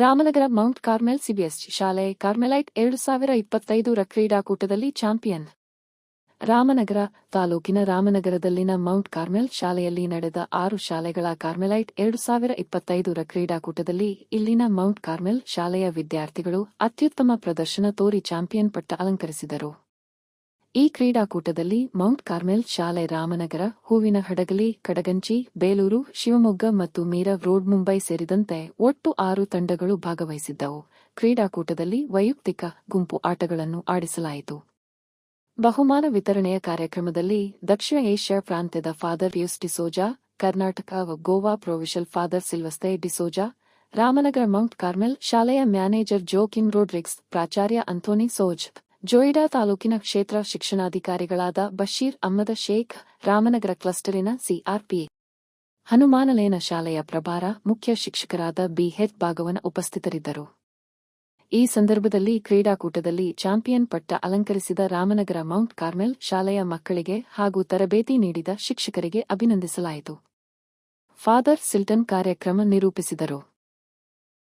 Ramanagara Mount Carmel CBS ಶಾಲೆ ಕಾರ್ಮೆಲೈಟ್ ಎರಡು ಸಾವಿರ ಇಪ್ಪತ್ತೈದರ ಕ್ರೀಡಾಕೂಟದಲ್ಲಿ ಚಾಂಪಿಯನ್. ರಾಮನಗರ ತಾಲೂಕಿನ ರಾಮನಗರದಲ್ಲಿನ ಮೌಂಟ್ ಕಾರ್ಮೆಲ್ ಶಾಲೆಯಲ್ಲಿ ನಡೆದ ಆರು ಶಾಲೆಗಳ ಕಾರ್ಮೆಲೈಟ್ ಎರಡು ಸಾವಿರ ಇಪ್ಪತ್ತೈದರ ಕ್ರೀಡಾಕೂಟದಲ್ಲಿ ಇಲ್ಲಿನ ಮೌಂಟ್ ಕಾರ್ಮೆಲ್ ಶಾಲೆಯ ವಿದ್ಯಾರ್ಥಿಗಳು ಅತ್ಯುತ್ತಮ ಪ್ರದರ್ಶನ ತೋರಿ ಚಾಂಪಿಯನ್ ಪಟ್ಟ ಅಲಂಕರಿಸಿದರು. ಈ ಕ್ರೀಡಾಕೂಟದಲ್ಲಿ ಮೌಂಟ್ ಕಾರ್ಮೆಲ್ ಶಾಲೆ ರಾಮನಗರ, ಹೂವಿನ ಹಡಗಲಿ, ಕಡಗಂಚಿ, ಬೇಲೂರು, ಶಿವಮೊಗ್ಗ ಮತ್ತು ಮೀರವ್ ರೋಡ್ ಮುಂಬೈ ಸೇರಿದಂತೆ ಒಟ್ಟು ಆರು ತಂಡಗಳು ಭಾಗವಹಿಸಿದ್ದವು. ಕ್ರೀಡಾಕೂಟದಲ್ಲಿ ವೈಯಕ್ತಿಕ ಗುಂಪು ಆಟಗಳನ್ನು ಆಡಿಸಲಾಯಿತು. ಬಹುಮಾನ ವಿತರಣೆಯ ಕಾರ್ಯಕ್ರಮದಲ್ಲಿ ದಕ್ಷಿಣ ಏಷ್ಯಾ ಪ್ರಾಂತ್ಯದ father use D'Souza, Karnataka Goa provincial father Silvester D'Souza, Ramanagara mount Carmel ಶಾಲೆಯ ಮ್ಯಾನೇಜರ್ ಜೋಕಿಮ್ ರೋಡ್ರಿಕ್ಸ್ ಪ್ರಾಚಾರ್ಯ ಅಂಥೋನಿ ಸೋಜ್. ಜೋಯಿಡಾ ತಾಲೂಕಿನ ಕ್ಷೇತ್ರ ಶಿಕ್ಷಣಾಧಿಕಾರಿಗಳಾದ ಬಶೀರ್ ಅಹ್ಮದ ಶೇಖ್, ರಾಮನಗರ ಕ್ಲಸ್ಟರಿನ ಸಿಆರ್ಪಿ. ಹನುಮಾನಲೇನ ಶಾಲೆಯ ಪ್ರಭಾರ ಮುಖ್ಯ ಶಿಕ್ಷಕರಾದ ಬಿಹೆಚ್ ಭಾಗವನ ಉಪಸ್ಥಿತರಿದ್ದರು. ಈ ಸಂದರ್ಭದಲ್ಲಿ ಕ್ರೀಡಾಕೂಟದಲ್ಲಿ ಚಾಂಪಿಯನ್ ಪಟ್ಟ ಅಲಂಕರಿಸಿದ ರಾಮನಗರ ಮೌಂಟ್ ಕಾರ್ಮೆಲ್ ಶಾಲೆಯ ಮಕ್ಕಳಿಗೆ ಹಾಗೂ ತರಬೇತಿ ನೀಡಿದ ಶಿಕ್ಷಕರಿಗೆ ಅಭಿನಂದಿಸಲಾಯಿತು. ಫಾದರ್ ಸಿಲ್ಟನ್ ಕಾರ್ಯಕ್ರಮ ನಿರೂಪಿಸಿದರು.